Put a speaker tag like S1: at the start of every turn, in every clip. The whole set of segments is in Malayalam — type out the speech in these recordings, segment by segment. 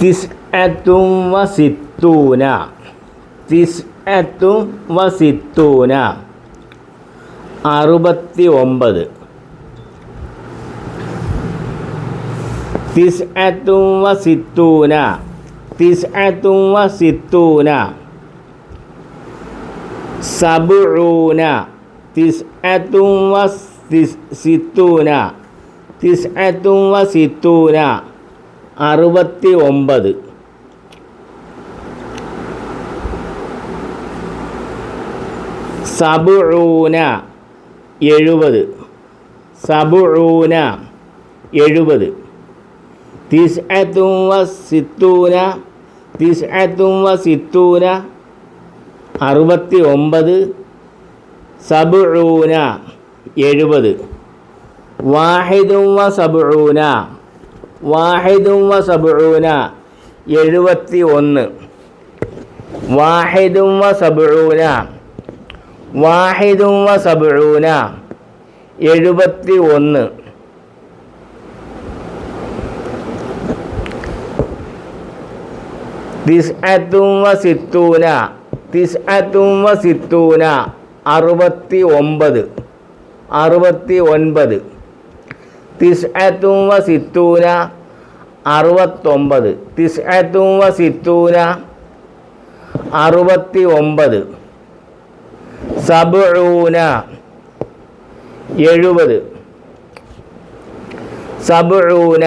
S1: തിസ്അത്തും വസിത്തൂന തിസ്അത്തും വസിത്തൂന അറുപത്തി ഒമ്പത് തിസ്അത്തും വസിത്തൂന തിസ്അത്തും വസിത്തൂന സബുഊന തിസ്അത്തും വസിത്തൂന തിസ്അത്തും വസിത്തൂന. അറുപത്തി ഒമ്പത് സബുഴൂന എഴുപത്. സബുഴൂന എഴുപത്. തിസ്അത്തും വസിത്തൂന. തിസ്അത്തും വസിത്തൂന. അറുപത്തി ഒമ്പത് സബുഴൂന എഴുപത്. വാഹിദും വ സബൂന വാഹിദും വ സബൂന എഴുപത്തി ഒന്ന് വാഹിദും വ സബൂന വാഹിദും വ സബൂന എഴുപത്തി ഒന്ന് തിസ്അത്തും വ സിത്തൂന തിസ്അത്തും വ സിത്തൂന അറുപത്തി ഒമ്പത് അറുപത്തി ഒൻപത് തിസ്അത്തും സിത്തൂന അറുപത്തൊമ്പത്. തിസ്അത്തും സിത്തൂന അറുപത്തി ഒമ്പത് സബൂന എഴുപത്. സബൂന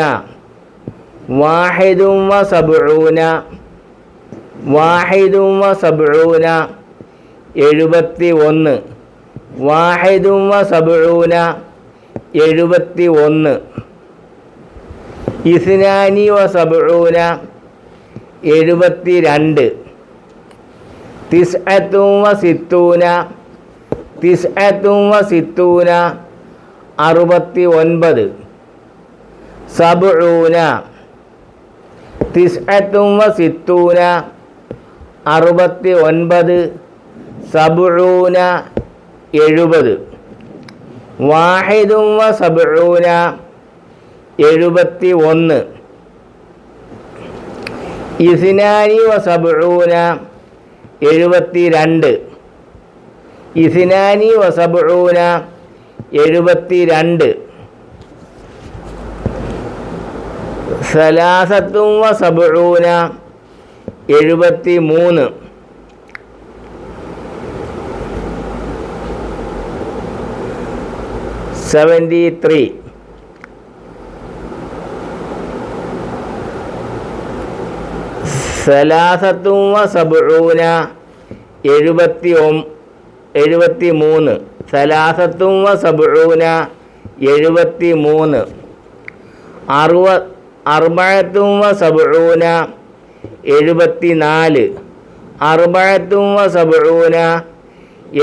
S1: വാഹിദും വ സബൂന വാഹിദും വ സബൂന എഴുപത്തി ഒന്ന് വാഹിദും വ എഴുപത്തി ഒന്ന് ഇസ്നാനി വ സബൂന എഴുപത്തി രണ്ട് തിസ്അത്തും വ സിത്തൂന തിസ്അത്തും വ സിത്തൂന അറുപത്തി ഒൻപത് സബൂന തിസ്അത്തും വ സിത്തൂന അറുപത്തി ഒൻപത് സബൂന എഴുപത്. വാഹിദും വ സബൂന എഴുപത്തി ഒന്ന് ഇസിനാനി വ സബൂന എഴുപത്തി രണ്ട് ഇസിനാനി വ സബൂന എഴുപത്തി രണ്ട് സലാസത്തും വ സബൂന എഴുപത്തി മൂന്ന് സെവന്റി ത്രീ സലാസത്തും വ സബൂന എഴുപത്തി ഒം എഴുപത്തി മൂന്ന് സലാസത്തും വ സബൂന എഴുപത്തി മൂന്ന് അറുപ അറുപഴത്തും വ സബൂന എഴുപത്തി നാല് അറുപഴത്തും വ സബൂന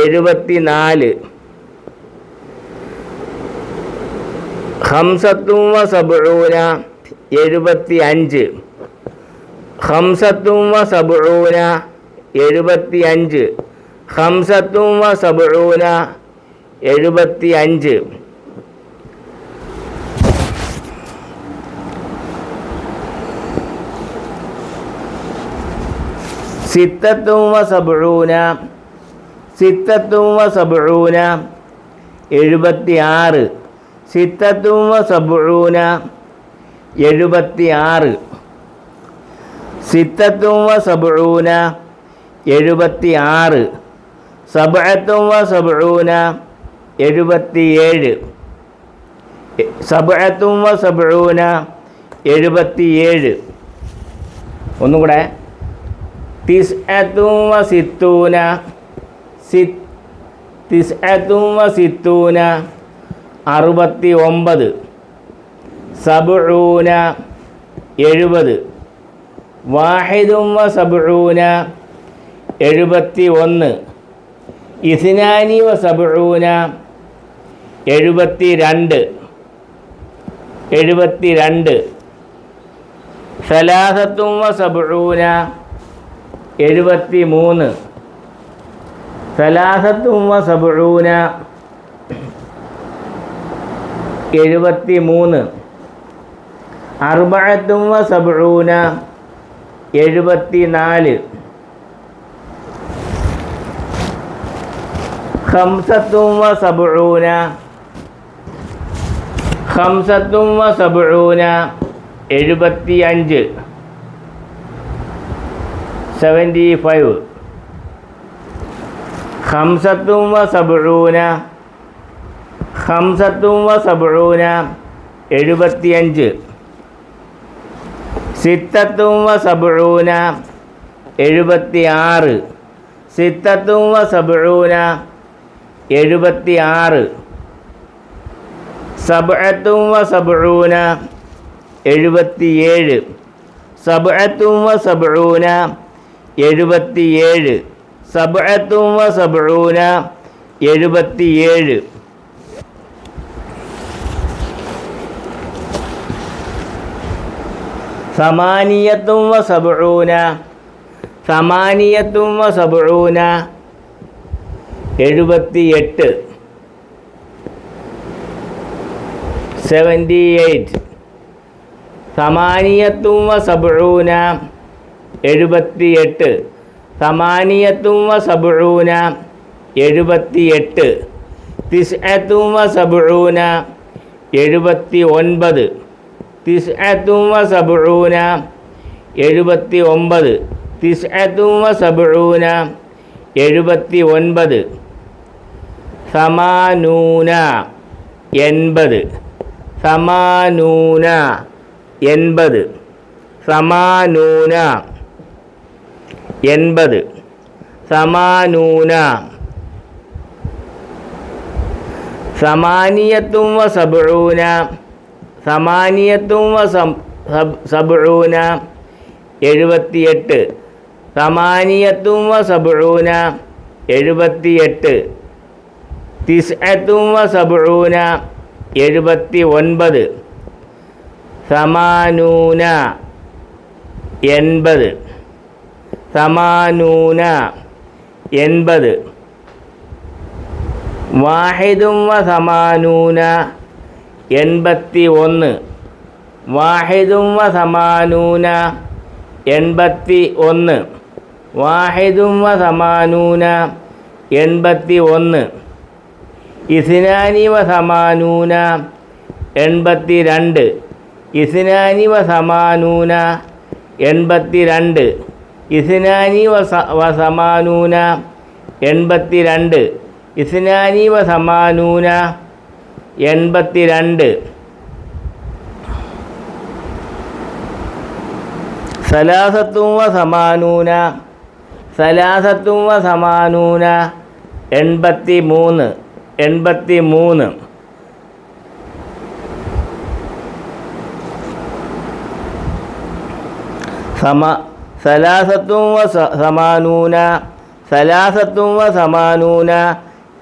S1: എഴുപത്തി നാല് ഹംസത്തും സബൂന എഴുപത്തി അഞ്ച് ഹംസത്തും സബൂന എഴുപത്തി അഞ്ച് ഹംസത്തും സബൂന എഴുപത്തി അഞ്ച് സിത്തത്തും സബൂന സിത്തത്തും സബൂന എഴുപത്തി ആറ് സിത്തത്തും സബുഴൂന എഴുപത്തി ആറ് സിത്തത്തും സബുഴൂന എഴുപത്തി ആറ് സബഅത്തും സബുഴൂന എഴുപത്തി ഏഴ് സബഅത്തും സബുഴൂന എഴുപത്തി ഏഴ് ഒന്നും കൂടെ തിസ്അത്തും വ സിത്തൂന. സി തിസ്അത്തും വ സിത്തൂന. അറുപത്തി ഒമ്പത് സബുഴൂന എഴുപത്. വാഹിദും വ സബുഴൂന എഴുപത്തി ഒന്ന് ഇസ്നാനി വ സബുഴൂന എഴുപത്തി രണ്ട് എഴുപത്തി രണ്ട് സലാസത്തും വ സബുഴൂന എഴുപത്തി മൂന്ന് സലാസത്തും വ സബൂന എഴുപത്തി മൂന്ന് അറുപത്തും സബൂന എഴുപത്തി നാല് ഹംസത്തും സബൂന ഹംസത്തും സബൂന എഴുപത്തി അഞ്ച് സെവന്റി ഫൈവ് ഹംസത്തും വ ഖംസത്തും വ സബ്ഊന എഴുപത്തിയഞ്ച്. സിത്തത്തും വ എഴുപത്തി ആറ് സിത്തത്തും വ എഴുപത്തി ആറ് സബത്തും വ സബ്ഊന എഴുപത്തിയേഴ്. സബത്തും വ സബ്ഊന എഴുപത്തിയേഴ്. സബത്തും വ സബ്ഊന എഴുപത്തിയേഴ്. സമാനിയത്തും വ സബൂന സമാനിയത്തും വ സബൂന എഴുപത്തി എട്ട് സെവന്റി എയ്റ്റ് സമാനിയത്തും വ സബൂന എഴുപത്തി എട്ട് സമാനിയത്തും വ സബൂന എഴുപത്തി എട്ട് തിസ്അത്തും വ സബൂന എഴുപത്തി ഒൻപത് തിസ്അത്തും എഴുപത്തി ഒമ്പത് തിസ്അത്തും സബൂന എഴുപത്തി ഒൻപത് സമാനൂന. എൺപത്. സമാനൂന. എൺപത്. സമാനൂന. എൺപത്. സമാനൂന. സമാനിയത്തും വ സബ്ഊന സമാനിയത്തും സബ്ഊന എഴുപത്തിയെട്ട്. സമാനിയത്തും സബ്ഊന എഴുപത്തിയെട്ട്. തിസ്അത്തും സബ്ഊന എഴുപത്തി ഒൻപത് സമാനൂന എൺപത്. സമാനൂന എൺപത്. വാഹിദും സമാനൂന എൺപത്തി ഒന്ന് വാഹിദും വ സമാനൂന. എൺപത്തി ഒന്ന് വാഹിദും വ സമാനൂന. എൺപത്തി ഒന്ന് ഇസ്നാനി വ സമാനൂന. എൺപത്തി രണ്ട് ഇസ്നാനി വ സമാനൂന. എൺപത്തി രണ്ട് ഇസ്നാനി വ വ സമാനൂന. എൺപത്തി രണ്ട് ഇസ്നാനി വ സമാനൂന. എൺപത്തി രണ്ട് സലാസത്തും വ സമാനൂന. സലാസത്തും വ സമാനൂന. എൺപത്തി മൂന്ന് എൺപത്തി മൂന്ന് സമ സലാസത്തും വ സമാനൂന. സലാസത്തും വ സമാനൂന.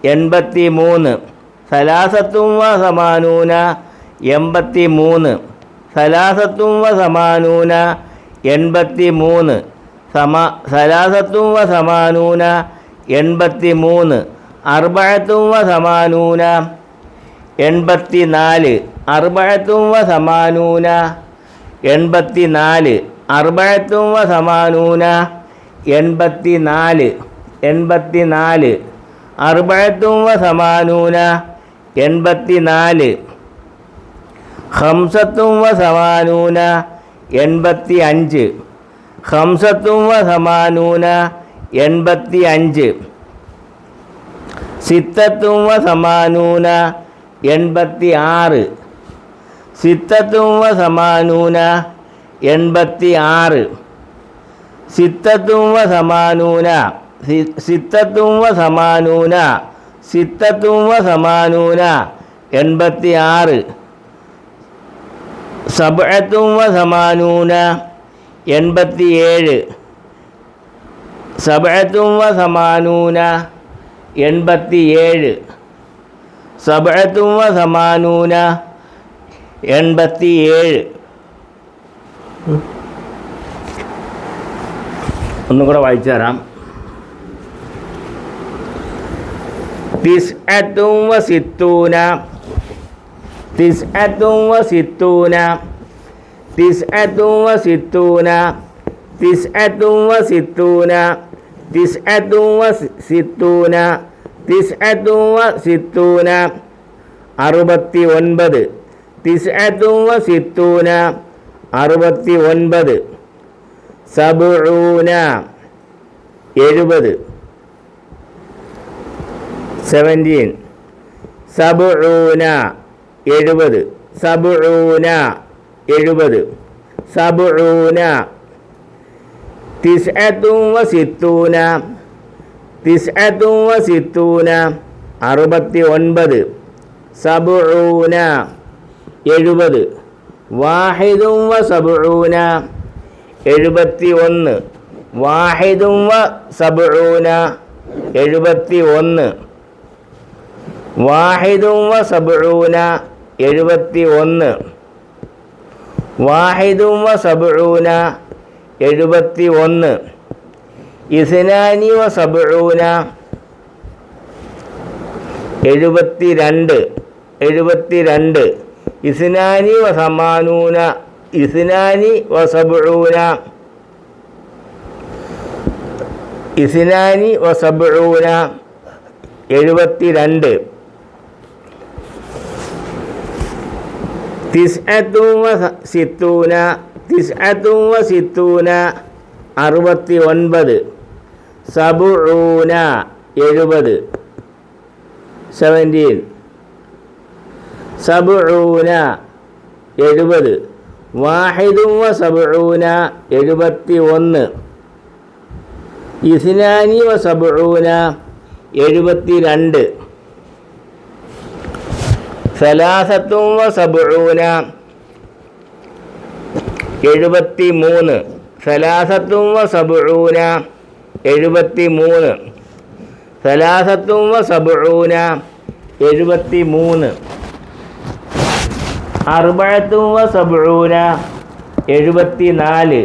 S1: എൺപത്തി മൂന്ന് സലാസത്തും വ സമാനൂന എൺപത്തി മൂന്ന് സലാസത്തും വ സമാനൂന എൺപത്തി മൂന്ന് സമ സലാസത്തും വ സമാനൂന എൺപത്തി മൂന്ന് അർബഴത്തും വ സമാനൂന എൺപത്തി നാല് അർബഴത്തും വ സമാനൂന എൺപത്തി നാല് അർബഴത്തും വ സമാനൂന എൺപത്തി നാല് എൺപത്തി നാല് അർബഴത്തും വ സമാനൂന എൺപത്തി നാല് ഹംസത്തും വ സമാനൂന എൺപത്തി അഞ്ച് ഹംസത്തും വ സമാനൂന എൺപത്തി അഞ്ച് സിത്തത്തും വ സമാനൂന എൺപത്തി ആറ് സിത്തത്തും വ സമാനൂന എൺപത്തി ആറ് സിത്തത്തും വ സമാനൂന സിത്തത്തും വ സമാനൂന സിത്തത്തും വ സമാനൂന എൺപത്തി ആറ് സബഅത്തും വ സമാനൂന എൺപത്തി ഏഴ് സബഅത്തും വ സമാനൂന എൺപത്തി ഏഴ് സബഅത്തും വ സമാനൂന എൺപത്തി ഏഴ് ഒന്നും കൂടെ വായിച്ചു തരാം. തിസ്അത്തും വസിത്തൂന. സിത്തൂന തിസ്അത്തും വസിത്തൂന. സിത്തൂന തിസ്അത്തും വസിത്തൂന. തിസ്അത്തും വസിത്തൂന. തിസ്അത്തും വസിത്തൂന. തിസ്അത്തും വസിത്തൂന. അറുപത്തി ഒൻപത് തിസ്അത്തും വസിത്തൂന. അറുപത്തി ഒൻപത് സബുഊന. എഴുപത്. സെവന്റീൻ സബുഊന എഴുപത്. സബുഊന എഴുപത്. സബുഊന തിസ്അത്തും വസിത്തൂന തിസ്അത്തും സിത്തൂന അറുപത്തി ഒൻപത് സബുഊന എഴുപത്. വാഹിദും വ സബുഊന എഴുപത്തി ഒന്ന് വാഹിദും വ സബുഊന എഴുപത്തി ഒന്ന് വാഹിദും വ സബൂന എഴുപത്തി ഒന്ന് വാഹിദും വ സബൂന എഴുപത്തി ഒന്ന് ഇസ്നാനി വ സബൂന എഴുപത്തി രണ്ട് എഴുപത്തി രണ്ട് ഇസ്നാനി വ സമാനൂന ഇസ്നാനി വ സബൂന ഇസ്നാനി വ സബൂന എഴുപത്തി രണ്ട് സിത്തൂന സിത്തൂന അറുപത്തി ഒൻപത് സബുഊന എഴുപത്. സെവന്റീൻ. സബുഊന എഴുപത്. വാഹിദും വ സബുഊന എഴുപത്തി ഒന്ന് ഇസ്നാനി വ സബുഊന എഴുപത്തി രണ്ട് സലാസത്തും വ സബുഊന. എഴുപത്തി മൂന്ന് സലാസത്തും വ സബുഊന. എഴുപത്തി മൂന്ന് സലാസത്തും വ സബുഊന. എഴുപത്തി മൂന്ന് അറുപഴത്തും വ സബുഊന. എഴുപത്തി നാല്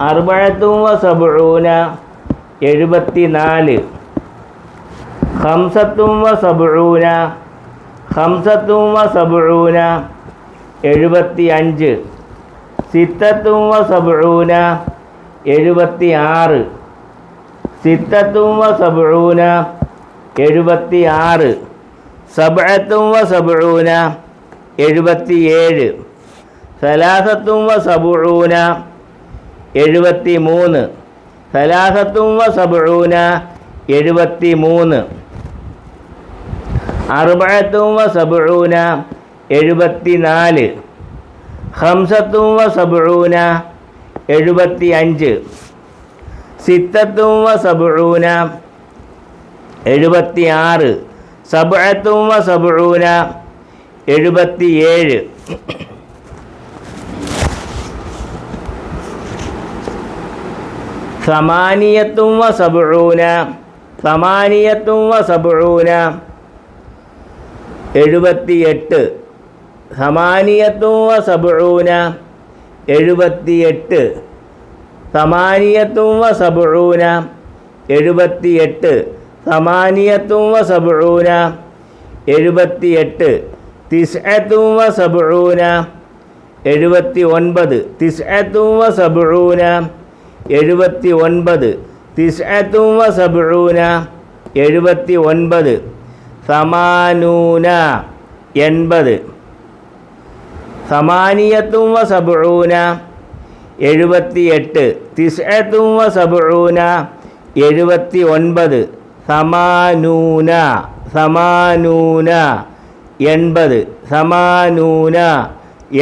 S1: അറുപഴത്തും വ സബുഊന. എഴുപത്തി നാല് ഹംസത്തും വ സബുഊന ഹംസത്തും വ സബുഊന എഴുപത്തി അഞ്ച് സിത്തത്തും വ സബുഊന എഴുപത്തി ആറ് സിത്തത്തും വ സബുഊന എഴുപത്തി ആറ് സബഴത്തും വ സബുഊന എഴുപത്തി ഏഴ് സലാസത്തും വ സബുഊന എഴുപത്തി മൂന്ന് സലാസത്തും വ സബുഊന എഴുപത്തി മൂന്ന് അറുപഴത്തും വ സബുഊന എഴുപത്തി നാല് ഹംസത്തും വ സബുഊന എഴുപത്തി അഞ്ച് സിത്തത്തും വ സബുഊന എഴുപത്തി ആറ് സബഴത്തും വ സബുഊന എഴുപത്തി ഏഴ് സമാനിയത്തും വ സബുഊന സമാനിയത്തും വ സബുഊന സമാനിയത്തോ സബുഴൂന എഴുപത്തിയെട്ട്. എഴുപത്തിയെട്ട് സമാനിയത്തും വ സബുഊന എഴുപത്തി എട്ട് സമാനിയത്തും വ സബുഊന എഴുപത്തി എട്ട് തിസ്അത്തും വ സബുഊന എഴുപത്തി ഒൻപത് തിസ്അത്തും വ സബുഴൂന എഴുപത്തി ഒൻപത് തിസ്അത്തും വ സബുഴൂന എഴുപത്തി ഒൻപത് സമാനൂന എൺപത്. സമാനിയത്തും വ സബൂന എഴുപത്തി എട്ട് തിസ്അത്തും വ സബൂന എഴുപത്തി ഒൻപത് സമാനൂന സമാനൂന എൺപത്. സമാനൂന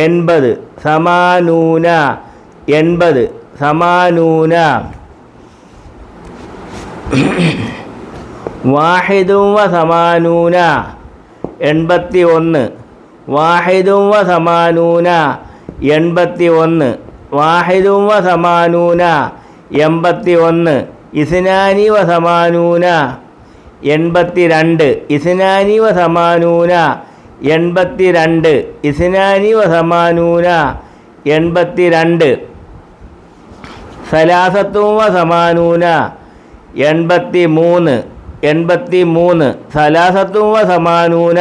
S1: എൺപത്. സമാനൂന എൺപത്. സമാനൂന വാഹിദും വ സമാനൂന എൺപത്തി ഒന്ന് വാഹിദും വ സമാനൂന എൺപത്തി ഒന്ന് വാഹിദും വ സമാനൂന എൺപത്തി ഒന്ന് ഇസ്നാനി വ സമാനൂന എൺപത്തി രണ്ട് ഇസ്നാനി വ സമാനൂന എൺപത്തി രണ്ട് ഇസ്നാനി വ സമാനൂന എൺപത്തി രണ്ട് സലാസത്തും വ സമാനൂന എൺപത്തി മൂന്ന് എൺപത്തി മൂന്ന് സലാസത്തും വ സമാനൂന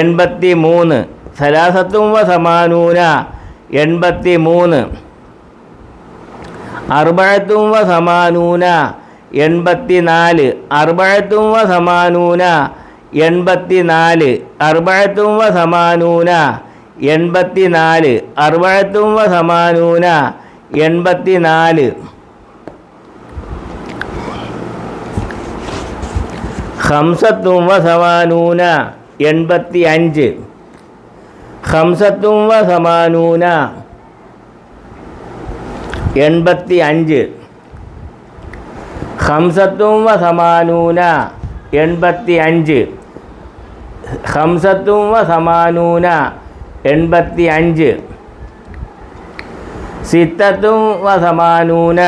S1: എൺപത്തി മൂന്ന് സലാസത്തും വ സമാനൂന എൺപത്തി മൂന്ന് അർബഴത്തും വ സമാനൂന എൺപത്തി നാല് അർബഴത്തും വ സമാനൂന എൺപത്തി നാല് അർബഴത്തും വ സമാനൂന എൺപത്തി നാല് അർബഴത്തും വ സമാനൂന എൺപത്തി നാല് ഹംസത്തും വ സമാനൂന എൺപത്തി അഞ്ച് ഹംസത്തും വ സമാനൂന എൺപത്തി അഞ്ച് ഹംസത്തും വ സമാനൂന എൺപത്തി അഞ്ച് ഹംസത്തും വ സമാനൂന എൺപത്തി അഞ്ച് സിത്തത്തും സമാനൂന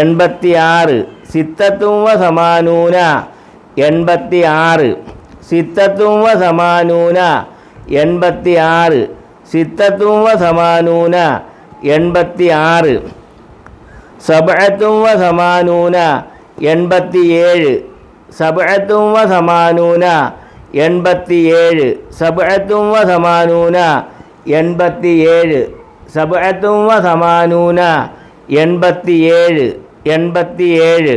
S1: എൺപത്തി ആറ് സിത്തത്തും സമാനൂന എൺപത്തി ആറ് സിത്തത്തും വ സമാനൂന എൺപത്തി ആറ് സിത്തത്തും സമാനൂന എൺപത്തി ആറ് സബഴത്തും സമാനൂന എൺപത്തി ഏഴ് സബഴത്തും സമാനൂന എൺപത്തി ഏഴ് സബഴത്തും സമാനൂന എൺപത്തി ഏഴ് സബഴത്തും സമാനൂന എൺപത്തി ഏഴ് എൺപത്തി ഏഴ്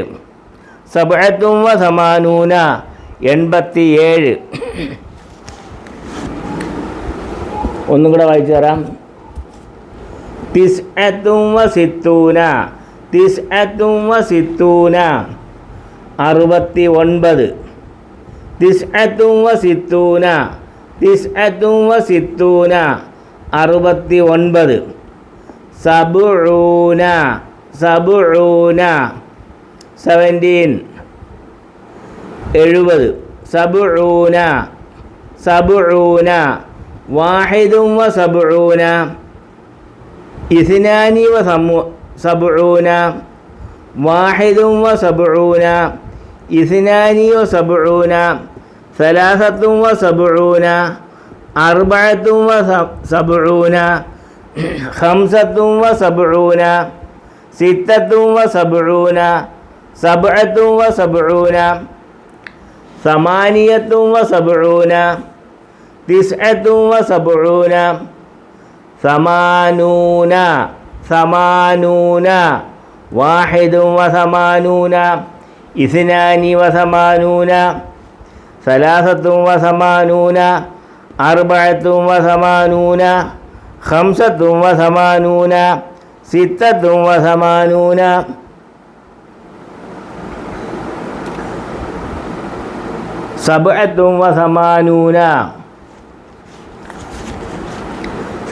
S1: സബഴത്തും സമാനൂന. എൺപത്തി ഏഴ് ഒന്നും കൂടെ വായിച്ചു തരാം. തിസ്അത്തും വ സിത്തൂന. തിസ്അത്തും സിത്തൂന. അറുപത്തി ഒൻപത് തിസ്അത്തും വ സിത്തൂന. തിസ്അത്തും സിത്തൂന. അറുപത്തി ഒൻപത് സബുഴൂന സബുഊന. സെവന്റീൻ എഴുപത്. സബുഊന. സബുഊന. വാഹിദും വ സബുഊന. ഇസിനാനി വ സമു സബുഊന. വാഹിദും വ സബുഊന. ഇസിനാനി വ സബുഊന. സലാസത്തും വ സബുഊന. അർബഅത്തും വ സബുഊന. ഖംസത്തും വ സബുഊന. സിത്തത്തും വ സബുഊന. സബ്അത്തും വ സബുഊന സമാനിയത്തും വ സബുഊന തിസ്അത്തും വ സബുഊന സമാനൂന സമാനൂന വാഹിദും വ സമാനൂന ഇസ്നാനി വ സമാനൂന സലാസത്തും വ സമാനൂന അർബഅത്തും വ സമാനൂന ഖംസത്തും വ സമാനൂന സിത്തത്തും വ സമാനൂന സബ്അത്തും വസമാനൂന.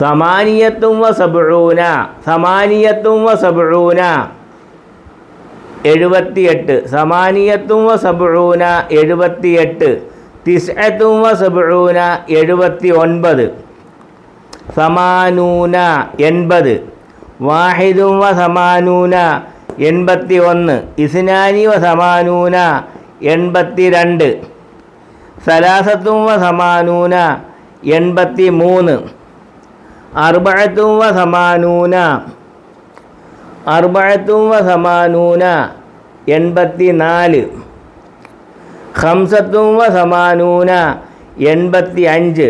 S1: സമാനൂന സമാനിയത്തും വസബൂന സമാനിയത്തും വസബൂന എഴുപത്തിയെട്ട്. സമാനിയത്തും വസബൂന എഴുപത്തിയെട്ട്. തിസ്അത്തും വസബൂന എഴുപത്തി ഒൻപത് സമാനൂന എൺപത്. വാഹിദും വസമാനൂന സമാനൂന എൺപത്തി ഒന്ന് ഇസ്നാനി വസമാനൂന എൺപത്തി രണ്ട് സലാസത്തും സമാനൂന എൺപത്തി മൂന്ന് അർബഴത്തും സമാനൂന അർബഴത്തും സമാനൂന എൺപത്തി നാല് ഹംസത്തും സമാനൂന എൺപത്തി അഞ്ച്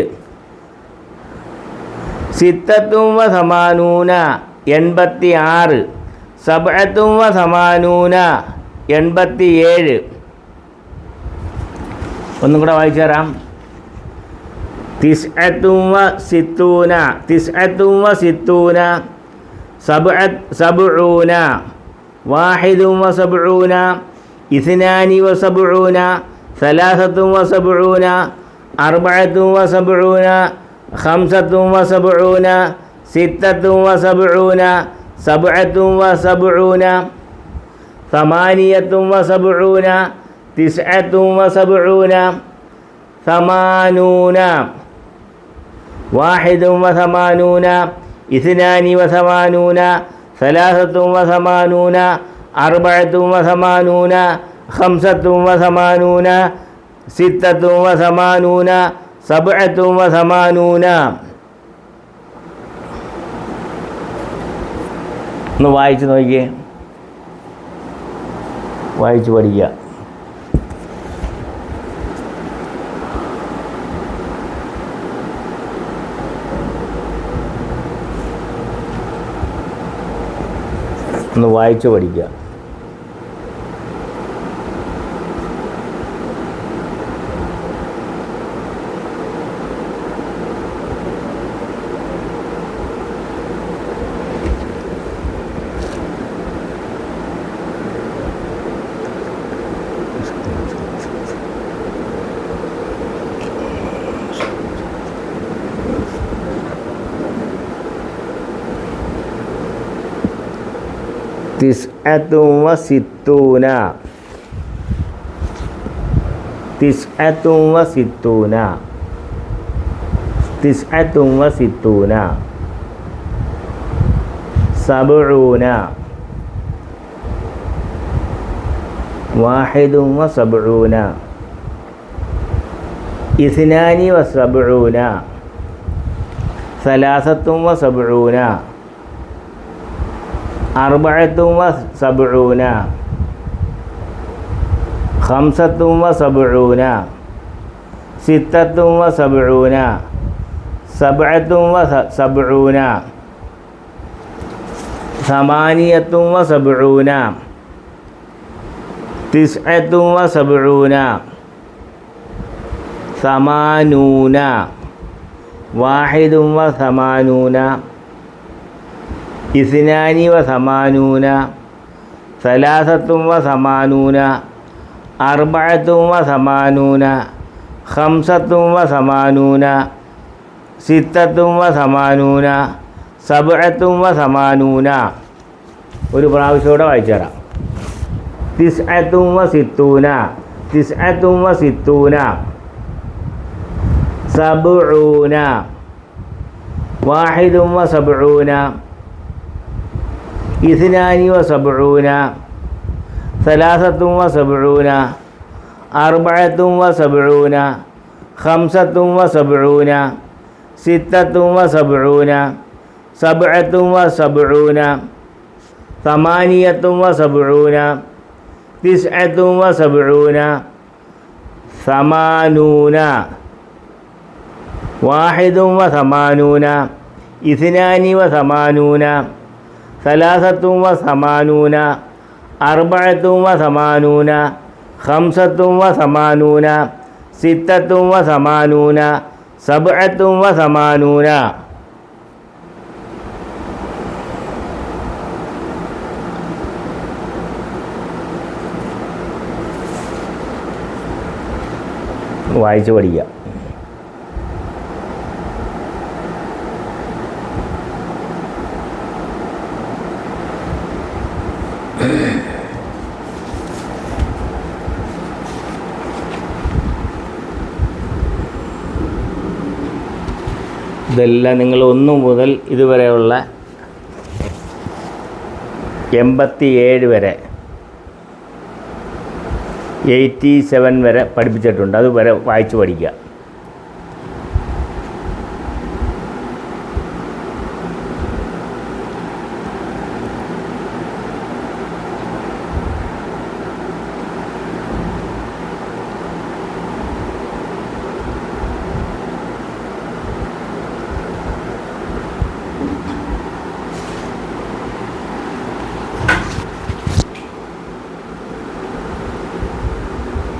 S1: സിത്തത്തും സമാനൂന എൺപത്തി ആറ് സബഴത്തും സമാനൂന എൺപത്തി ഏഴ് ഒന്നും കൂടെ വായിച്ചു തരാം തിസ്അത്തും വ സിത്തൂന തിസ്അത്തും വ സിത്തൂന സബ്അത്ത് സബ്ഊന വാഹിദും വ സബ്ഊന ഇസ്നാനി വ സബ്ഊന സലാസത്തും വ സബ്ഊന അർബഅത്തും വ സബ്ഊന ഖംസത്തും വ സബ്ഊന സിത്തത്തും വ സബ്ഊന സബ്അത്തും വ സബ്ഊന ثمانية وسبعون വായിച്ചു നോക്കിയേ. വായിച്ച് പഠിക്കുക. ഒന്ന് വായിച്ചു പഠിക്കുക. തിസ്അത്തും വസിത്തൂന തിസ്അത്തും വസിത്തൂന തിസ്അത്തും വസിത്തൂന സബഊന വാഹിദും വസബഊന ഇസ്നാനി വസബഊന സലാസത്തും വസബഊന أربعة وسبعون. خمسة وسبعون. ستة وسبعون. سبعة وسبعون. ثمانية وسبعون. تسعة وسبعون. ثمانون. واحد وثمانون. ഇസ്നാനി വ സമാനൂന സലാസത്തും വ സമാനൂന അർബത്തും വ സമാനൂന ഹംസത്തും വ സമാനൂന സിത്തത്തും വ സമാനൂന സബഴത്തും വ സമാനൂന ഒരു പ്രാവശ്യത്തോടെ വായിച്ചു തരാം. തിസ്അത്തും വ സിത്തൂന തിസ്അത്തും വ സിത്തൂന സബൂന വാഹിദും വ സബൂന إثنان وسبعون ثلاثة وسبعون أربعة وسبعون خمسة وسبعون ستة وسبعون سبعة وسبعون ثمانية وسبعون تسعة وسبعون ثمانون واحد وثمانون اثنان وثمانون സലാസത്തും വ സമാനൂന അർബഴത്തും വ സമാനൂന ഹംസത്തും വ സമാനൂന സിത്തത്തും വ സമാനൂന സബ്അത്തും വ സമാനൂന. വായിച്ചു പഠിക്കുക. ഇതെല്ലാം നിങ്ങൾ ഒന്ന് മുതൽ ഇതുവരെയുള്ള എൺപത്തി ഏഴ് വരെ എയ്റ്റി സെവൻ വരെ പഠിപ്പിച്ചിട്ടുണ്ട്. അതുവരെ വായിച്ചു പഠിക്കുക.